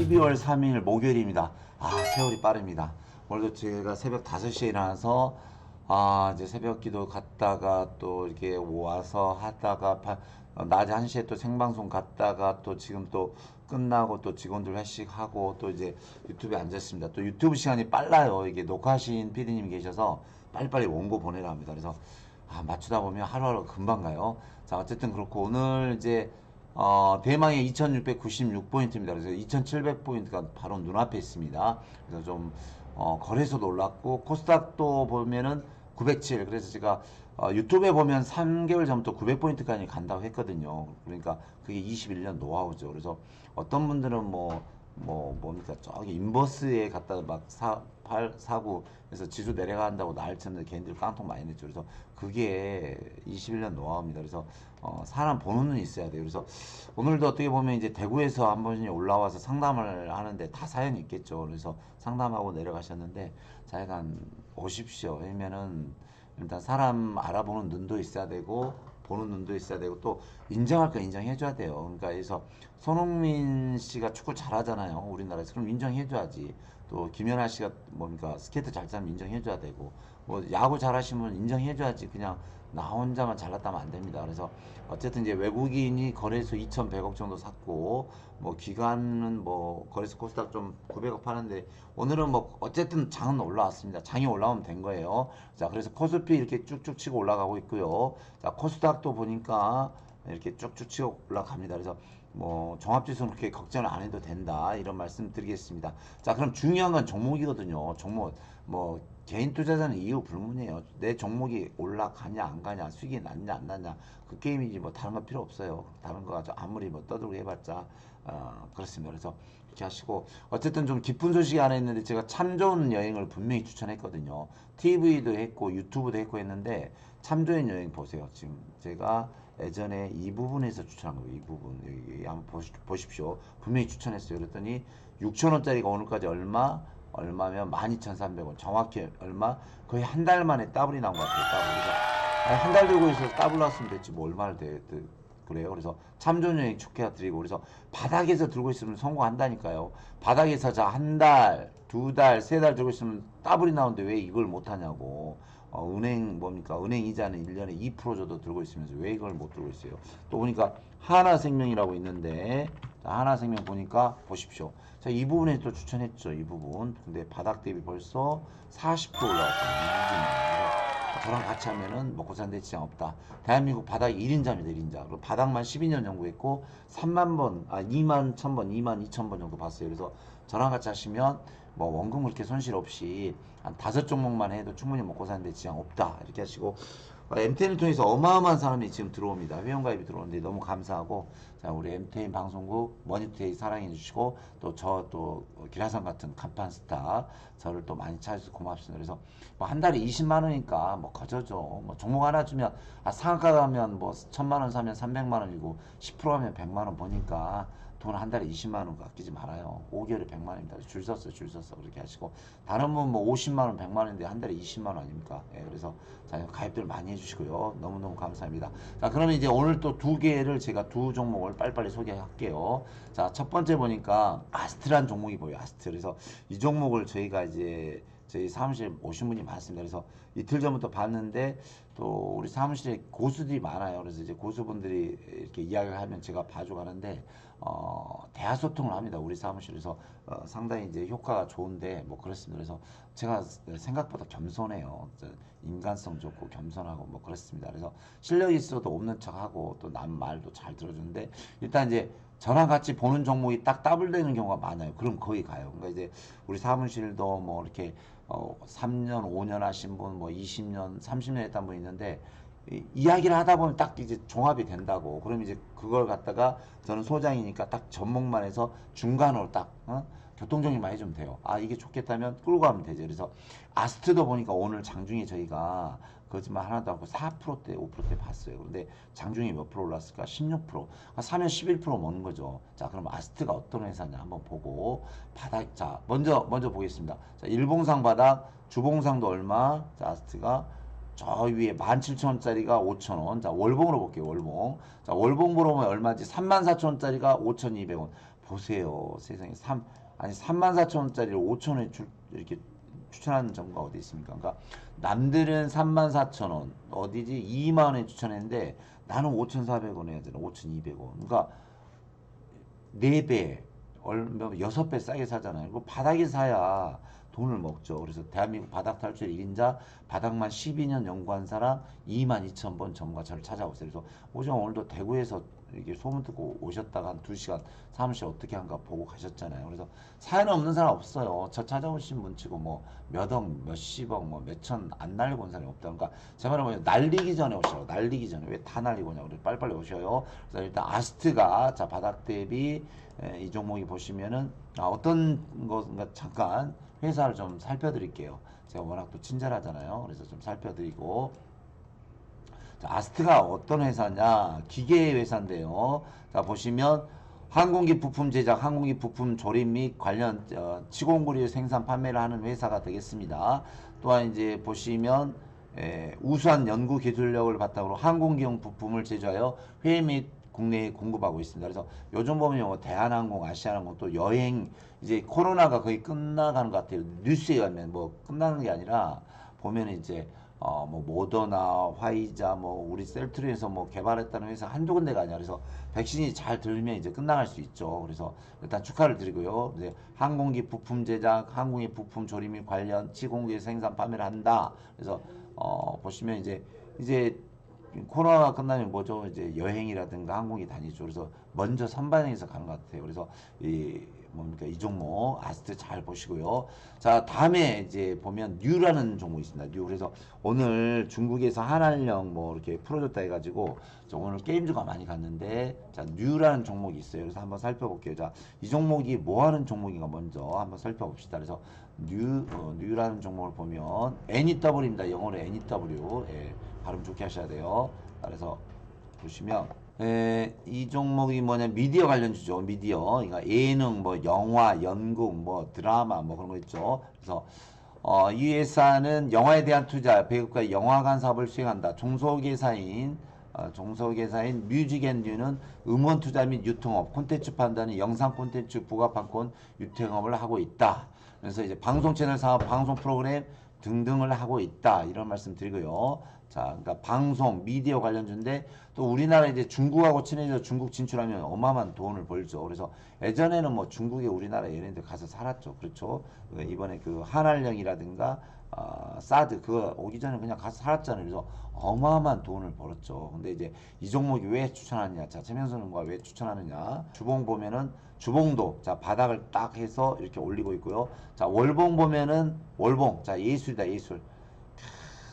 반갑습니다. 오늘 12월 3일 목요일입니다. 아, 세월이 빠릅니다. 오늘도 제가 새벽 5시에 일어나서 아, 이제 새벽 기도 갔다가 또 이렇게 와서 하다가 바- 어, 낮에 1시에 또 생방송 갔다가 또 지금 또 끝나고 또 직원들 회식하고 또 이제 유튜브에 앉았습니다. 또 유튜브 시간이 빨라요. 이게 녹화하신 PD님이 계셔서 빨리빨리 원고 보내라 합니다. 그래서 아, 맞추다 보면 하루하루 금방 가요. 자, 어쨌든 그렇고 오늘 이제 어, 대망의 2696포인트입니다. 그래서 2700포인트가 바로 눈앞에 있습니다. 그래서 좀 어, 거래소도 올랐고 코스닥도 보면은 907. 그래서 제가 어, 유튜브에 보면 3개월 전부터 900포인트까지 간다고 했거든요. 그러니까 그게 21년 노하우죠. 그래서 어떤 분들은 뭐, 뭐, 뭡니까, 저기 인버스에 갔다가 막 사, 팔, 사고, 그래서 지수 내려간다고 날 쳤는데 걔네들 깡통 많이 냈죠. 그래서 그게 21년 노하우입니다. 그래서 어, 사람 보는 눈이 있어야 돼요. 그래서 오늘도 어떻게 보면 이제 대구에서 한 분이 올라와서 상담을 하는데 다 사연이 있겠죠. 그래서 상담하고 내려가셨는데 자기가 오십시오. 왜냐면은 일단 사람 알아보는 눈도 있어야 되고 보는 눈도 있어야 되고 또 인정할 거 인정해줘야 돼요. 그러니까 그래서 손흥민 씨가 축구 잘하잖아요. 우리나라에서 그럼 인정해줘야지. 또 김연아 씨가 뭡니까 스케이트 잘 타면 인정해줘야 되고 뭐 야구 잘하시면 인정해줘야지. 그냥 나 혼자만 잘났다면 안 됩니다. 그래서 어쨌든 이제 외국인이 거래소 2,100억 정도 샀고 뭐 기관은 뭐 거래소 코스닥 좀 900억 파는데 오늘은 뭐 어쨌든 장은 올라왔습니다. 장이 올라오면 된 거예요. 자 그래서 코스피 이렇게 쭉쭉 치고 올라가고 있고요. 자 코스닥도 보니까 이렇게 쭉쭉 치고 올라갑니다. 그래서 뭐 종합지수는 그렇게 걱정을 안 해도 된다 이런 말씀 드리겠습니다. 자 그럼 중요한 건 종목이거든요. 종목 뭐 개인 투자자는 이유 불문이에요. 내 종목이 올라가냐 안 가냐 수익이 났냐 안 났냐 그 게임이지 뭐 다른 거 필요 없어요. 다른 거 가지고 아무리 뭐 떠들고 해봤자 어, 그렇습니다. 그래서 이렇게 하시고 어쨌든 좀 기쁜 소식이 하나 있는데 제가 참 좋은 여행을 분명히 추천했거든요. TV도 했고 유튜브도 했고 했는데 참 좋은 여행 보세요. 지금 제가 예전에 이 부분에서 추천한 거예요. 이 부분 여기 한번 보시, 보십시오. 분명히 추천했어요. 그랬더니 6천 원짜리가 오늘까지 얼마? 얼마면 12,300원. 정확히 얼마? 거의 한 달 만에 더블이 나온 것 같아요. 더블. 그래서 한달 들고 있어서 더블 나왔으면 됐지 뭐 얼마를 돼, 돼 그래요. 그래서 참 좋은 여행 축하드리고 그래서 바닥에서 들고 있으면 성공한다니까요. 바닥에서 자 한 달, 두 달, 세 달 들고 있으면 더블이 나오는데 왜 이걸 못 하냐고. 어, 은행 뭡니까? 은행 이자는 1년에 2% 정도 들고 있으면서 왜 이걸 못 들고 있어요? 또 보니까 하나생명이라고 있는데 자, 하나생명 보니까 보십시오. 자, 이 부분에 또 추천했죠. 이 부분. 근데 바닥 대비 벌써 40% 올라왔거든요. 저랑 같이 하면은 먹고 사는데 지장 없다. 대한민국 바닥 1인자입니다, 1인자. 그리고 바닥만 12년 연구했고 3만 번, 아 2만 1000번, 2만 2000번 정도 봤어요. 그래서 저랑 같이 하시면 뭐 원금 그렇게 손실 없이 한 다섯 종목만 해도 충분히 먹고 사는데 지장 없다. 이렇게 하시고 어, MTN을 통해서 어마어마한 사람이 지금 들어옵니다. 회원가입이 들어오는데 너무 감사하고 자 우리 MTN 방송국 머니투데이 사랑해 주시고 또저또 기라상 같은 간판 스타 저를 또 많이 찾아주셔서 고맙습니다. 그래서 뭐 한 달에 20만 원이니까 뭐 거저죠. 뭐 종목 하나 주면 아 상한가 가면 뭐 천만 원 사면 300만 원이고 10% 하면 100만 원 버니까 돈 한 달에 20만 원 아끼지 말아요. 5개월에 100만 원입니다. 줄 섰어, 줄 섰어. 그렇게 하시고. 다른 분 뭐 50만 원, 100만 원인데 한 달에 20만 원 아닙니까? 예, 그래서 자, 가입들 많이 해주시고요. 너무너무 감사합니다. 자, 그러면 이제 오늘 또 두 개를 제가 두 종목을 빨리빨리 소개할게요. 자, 첫 번째 보니까 아스트란 종목이 보여요. 아스트. 그래서 이 종목을 저희가 이제 저희 사무실 오신 분이 많습니다. 그래서 이틀 전부터 봤는데 또 우리 사무실에 고수들이 많아요. 그래서 이제 고수분들이 이렇게 이야기를 하면 제가 봐줘 가는데 어, 대화 소통을 합니다. 우리 사무실에서 어, 상당히 이제 효과가 좋은데 뭐 그렇습니다. 그래서 제가 생각보다 겸손해요. 저 인간성 좋고 겸손하고 뭐 그렇습니다. 그래서 실력이 있어도 없는 척하고 또 남 말도 잘 들어주는데 일단 이제 저랑 같이 보는 종목이 딱 더블되는 경우가 많아요. 그럼 거기 가요. 그러니까 이제 우리 사무실도 뭐 이렇게 어 3년, 5년 하신 분, 뭐 20년, 30년 했던 분 있는데 이, 이야기를 하다 보면 딱 이제 종합이 된다고. 그럼 이제 그걸 갖다가 저는 소장이니까 딱 접목만 해서 중간으로 딱 어? 교통정리만 해주면 돼요. 아 이게 좋겠다면 끌고 가면 되죠. 그래서 아스트도 보니까 오늘 장중에 저희가 거짓말 하나도 않고 4%대, 5%대 봤어요. 근데 장중에 몇 프로 올랐을까? 16%. 그러니까 사면 11% 먹는 거죠. 자, 그럼 아스트가 어떤 회사냐 한번 보고 바닥 자, 먼저 먼저 보겠습니다. 자, 일봉상 바닥, 주봉상도 얼마? 자, 아스트가 저 위에 17,000원짜리가 5,000원. 자, 월봉으로 볼게요. 월봉. 자, 월봉 보러 오면 얼마인지 34,000원짜리가 5,200원. 보세요. 세상에 3 아니 3만 4천 원짜리를 5천 원에 줄 이렇게 추천하는 정가 어디 있습니까? 그러니까 남들은 3만 4천 원 어디지 2만 원에 추천했는데 나는 5,400원 해야 되나 5,200원. 그러니까 4배 얼마 6배 싸게 사잖아요. 이거 바닥에 사야 돈을 먹죠. 그래서 대한민국 바닥 탈출 1인자 바닥만 12년 연구한 사람 2만 2천 번 전과 저를 찾아오세요. 그래서 오정 오늘도 대구에서 이게 소문 듣고 오셨다가 한 2시간 사무실 어떻게 한가 보고 가셨잖아요. 그래서 사연 없는 사람 없어요. 저 찾아오신 분 치고 뭐 몇억, 몇십억, 뭐 몇천 안 날리고 온 사람이 없다. 그러니까 제 말은 뭐냐 날리기 전에 오시라고 날리기 전에 왜 다 날리고 오냐고 그래 빨리빨리 오셔요. 그래서 일단 아스트가 자 바닥 대비 에, 이 종목이 보시면은 아, 어떤 것인가 잠깐 회사를 좀 살펴드릴게요. 제가 워낙 또 친절하잖아요. 그래서 좀 살펴드리고 자, 아스트가 어떤 회사냐? 기계 회사인데요. 자, 보시면 항공기 부품 제작, 항공기 부품 조립 및 관련 어, 치공구리 생산 판매를 하는 회사가 되겠습니다. 또한 이제 보시면 에, 우수한 연구 기술력을 바탕으로 항공기용 부품을 제조하여 해외 및 국내에 공급하고 있습니다. 그래서 요즘 보면 뭐 대한항공, 아시아항공 또 여행 이제 코로나가 거의 끝나가는 것 같아요. 뉴스에 가면 뭐 끝나는 게 아니라 보면 이제 어 뭐 모더나, 화이자, 뭐 우리 셀트리에서 뭐 개발했다는 회사 한두 군데가 아니라 그래서 백신이 잘 들면 이제 끝나갈 수 있죠. 그래서 일단 축하를 드리고요. 이제 항공기 부품 제작, 항공기 부품 조립 및 관련 치공기 생산 판매를 한다. 그래서 어 보시면 이제 이제 코로나가 끝나면 뭐죠? 이제 여행이라든가 항공이 다니죠. 그래서 먼저 선반영해서 가는 것 같아요. 그래서 이 뭡니까 이 종목 아스트 잘 보시고요. 자 다음에 이제 보면 뉴라는 종목이 있습니다. 뉴 그래서 오늘 중국에서 한알령 뭐 이렇게 풀어줬다 해가지고 저 오늘 게임주가 많이 갔는데 자 뉴라는 종목이 있어요. 그래서 한번 살펴볼게요. 자이 종목이 뭐 하는 종목인가 먼저 한번 살펴봅시다. 그래서 뉴 어, 뉴라는 종목을 보면 NEW입니다. 영어로 NEW 예, 발음 좋게 하셔야 돼요. 그래서 보시면 에, 이 종목이 뭐냐 미디어 관련 주죠. 미디어. 그러니까 예능 뭐 영화 연극 뭐 드라마 뭐 그런 거 있죠. 그래서 어, 이 회사는 영화에 대한 투자 배급과 영화관 사업을 수행한다. 중소기사인 어, 중소기사인 뮤직앤뉴는 음원 투자 및 유통업 콘텐츠 판단이 영상 콘텐츠 부가판권 유통업을 하고 있다. 그래서 이제 방송 채널 사업 방송 프로그램 등등을 하고 있다 이런 말씀 드리고요. 자, 그러니까 방송, 미디어 관련주인데 또 우리나라 이제 중국하고 친해져 중국 진출하면 어마어마한 돈을 벌죠. 그래서 예전에는 뭐 중국에 우리나라 얘네들 가서 살았죠. 그렇죠. 이번에 그 한알령이라든가 아, 사드 그거 오기 전에 그냥 가서 살았잖아요. 그래서 어마어마한 돈을 벌었죠. 근데 이제 이 종목이 왜 추천하느냐? 자, 최명선과 왜 추천하느냐? 주봉 보면은 주봉도 자 바닥을 딱 해서 이렇게 올리고 있고요. 자 월봉 보면은 월봉 자 예술이다 예술.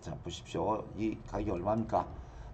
자 보십시오. 이 가격이 얼마입니까?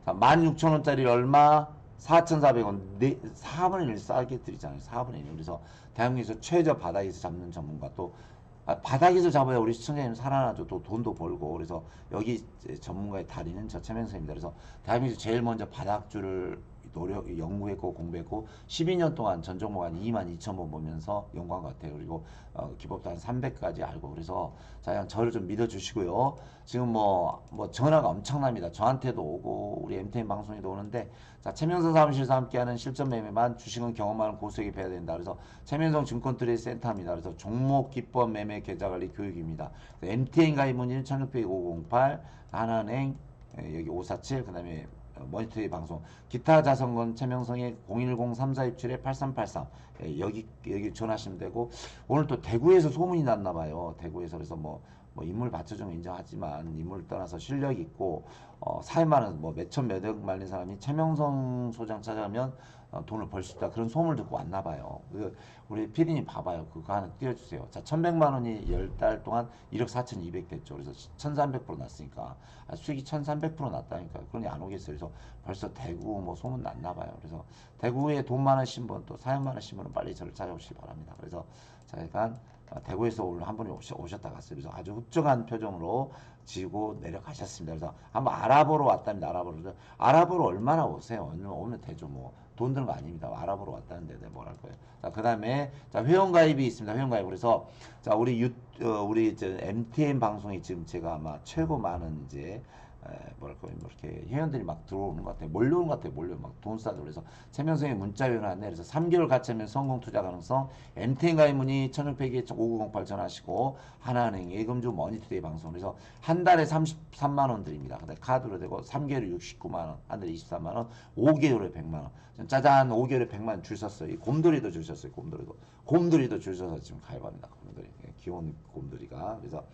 자 16,000원짜리 얼마? 4,400원. 네, 4분의 1 싸게 드리잖아요. 4분의 1. 그래서 대한민국에서 최저 바닥에서 잡는 전문가 또 아, 바닥에서 잡아야 우리 시청자님 살아나죠. 또 돈도 벌고. 그래서 여기 전문가의 달인은 저 최명 선입니다. 그래서 대한민국에서 제일 먼저 바닥주를 노력, 연구했고 공부했고 12년 동안 전 종목 한 2만 2천 번 보면서 연구한 것 같아요. 그리고 어, 기법도 한 300까지 알고 그래서 자, 그냥 저를 좀 믿어주시고요. 지금 뭐, 뭐 전화가 엄청납니다. 저한테도 오고 우리 MTN 방송에도 오는데 자, 최명선 사무실에서 함께하는 실전 매매만 주식은 경험 많은 고수에게 배워야 된다. 그래서 최명성 증권 트레이드 센터입니다. 그래서 종목 기법 매매 계좌 관리 교육입니다. MTN 가입 문의는 1600-508 하나은행 예, 여기 547 그 다음에 머니터리 방송. 기타 자선건 최명성의 010-3467-8383 예, 여기 여기 전화하시면 되고. 오늘 또 대구에서 소문이 났나 봐요. 대구에서 그래서 뭐, 뭐 인물 받쳐주면 인정하지만 인물 떠나서 실력 있고 어, 사회만은 뭐 몇천 몇억 말린 사람이 최명성 소장 찾아가면 어, 돈을 벌 수 있다 그런 소문을 듣고 왔나 봐요. 그 우리 피디님 봐봐요. 그거 하나 띄워주세요. 자, 1,100만 원이 열 달 동안 1억 4,200 됐죠. 그래서 1,300% 났으니까 아, 수익이 1,300% 났다니까 그러니 안 오겠어요. 그래서 벌써 대구 뭐 소문 났나 봐요. 그래서 대구에 돈 많으신 분 또 사연 많으신 분은 빨리 저를 찾아오시기 바랍니다. 그래서 제가 어, 대구에서 오늘 한 분이 오셨다 갔어요. 그래서 아주 흡족한 표정으로 지고 내려가셨습니다. 그래서 한번 알아보러 왔답니다. 알아보러. 알아보러 얼마나 오세요? 오면 되죠. 뭐. 돈 드는 거 아닙니다. 알아보러 왔다는데 내가 뭘할 거예요. 자, 그 다음에, 자, 회원가입이 있습니다. 회원가입. 그래서, 자, 우리 유, 어, 우리 저 MTN 방송이 지금 제가 아마 최고 많은 이제, 에, 뭐랄까 뭐 이렇게 회원들이 막 들어오는 것 같아요. 몰려오는 것 같아요. 몰려 막돈 싸들고 그래서 세명성의 문자 위원회 그래서 3개월 같이 하면 성공 투자 가능성 MTN 가입 문의 1600에 5908 전화하시고 하나은행 예금주 머니투데이 방송 그래서 한 달에 33만 원 드립니다. 근데 카드로 되고 3개월에 69만 원, 한 달에 24만 원, 5개월에 100만 원. 짜잔 5개월에 100만 원 줄 섰어요. 이 곰돌이도 줄 섰어요. 곰돌이도. 곰돌이도 줄 서서 지금 가입합니다. 곰돌이. 예, 귀여운 곰돌이가. 그래서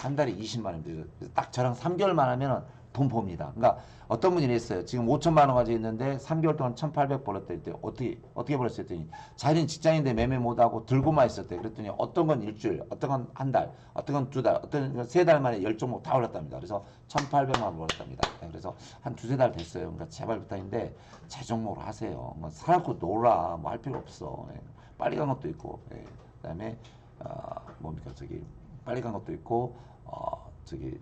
한 달에 20만 원 드려요. 그래서 딱 저랑 3개월만 하면은 돈 봅니다. 그러니까 어떤 분이 이랬어요. 지금 5천만 원 가지고 있는데 3개월 동안 1,800 벌었다 했더니 어떻게 어떻게 벌었어요 했더니 자기는 직장인데 매매 못 하고 들고만 있었대. 그랬더니 어떤 건 일주일, 어떤 건 한 달, 어떤 건 두 달, 어떤 건 세 달 만에 열 종목 다 올랐답니다. 그래서 1,800만 원 벌었답니다. 네, 그래서 한 두세 달 됐어요. 그러니까 제발 부탁인데 제 종목으로 하세요. 뭐 사놓고 놀아. 뭐 할 필요 없어. 예. 빨리 간 것도 있고, 예. 그다음에 어, 뭡니까 저기 빨리 간 것도 있고, 어, 저기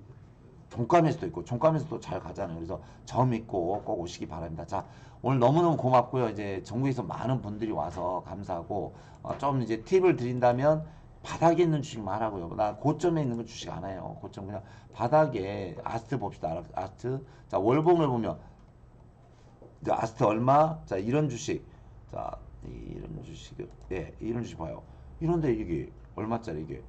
종감에서도 있고 종감에서도 잘 가잖아요. 그래서 저 믿고 꼭 오시기 바랍니다. 자 오늘 너무너무 고맙고요. 이제 전국에서 많은 분들이 와서 감사하고 어, 좀 이제 팁을 드린다면 바닥에 있는 주식만 하라고요. 나 고점에 있는 거 주식 안 해요. 고점 그냥 바닥에 아스트 봅시다. 아- 아스트 자 월봉을 보면 이제 아스트 얼마? 자 이런 주식 자 이런 주식 예 이런 주식 봐요. 이런데 이게 얼마짜리 이게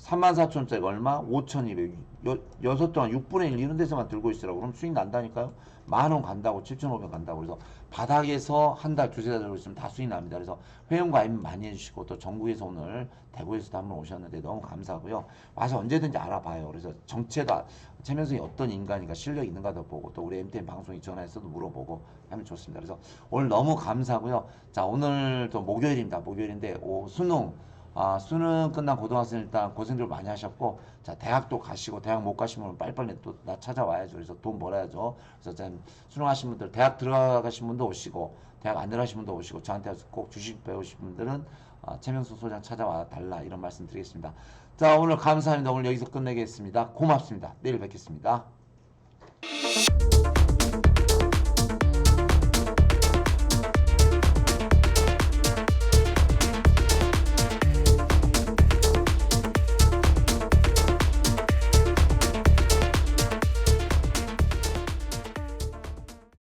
34,000원짜리 얼마? 5,200. 여, 여섯 동안 6분의 1 이런 데서만 들고 있으라고. 그럼 수익 난다니까요? 만 원 간다고, 7,500 간다고. 그래서 바닥에서 한 달, 두세 달 들고 있으면 다 수익 납니다. 그래서 회원 가입 많이 해주시고 또 전국에서 오늘 대구에서도 한번 오셨는데 너무 감사하고요. 와서 언제든지 알아봐요. 그래서 정체도, 아- 최면성이 어떤 인간인가 실력 있는가도 보고 또 우리 MTN 방송이 전화해서도 물어보고 하면 좋습니다. 그래서 오늘 너무 감사하고요. 자, 오늘 또 목요일입니다. 목요일인데 오, 수능. 아, 수능 끝난 고등학생 일단 고생들 많이 하셨고, 자, 대학도 가시고, 대학 못 가시면 빨리빨리 또 나 찾아와야죠. 그래서 돈 벌어야죠. 그래서 참 수능 하신 분들, 대학 들어가신 분도 오시고, 대학 안 들어가신 분도 오시고, 저한테 꼭 주식 배우신 분들은 아, 최명수 소장 찾아와 달라. 이런 말씀 드리겠습니다. 자, 오늘 감사합니다. 오늘 여기서 끝내겠습니다. 고맙습니다. 내일 뵙겠습니다.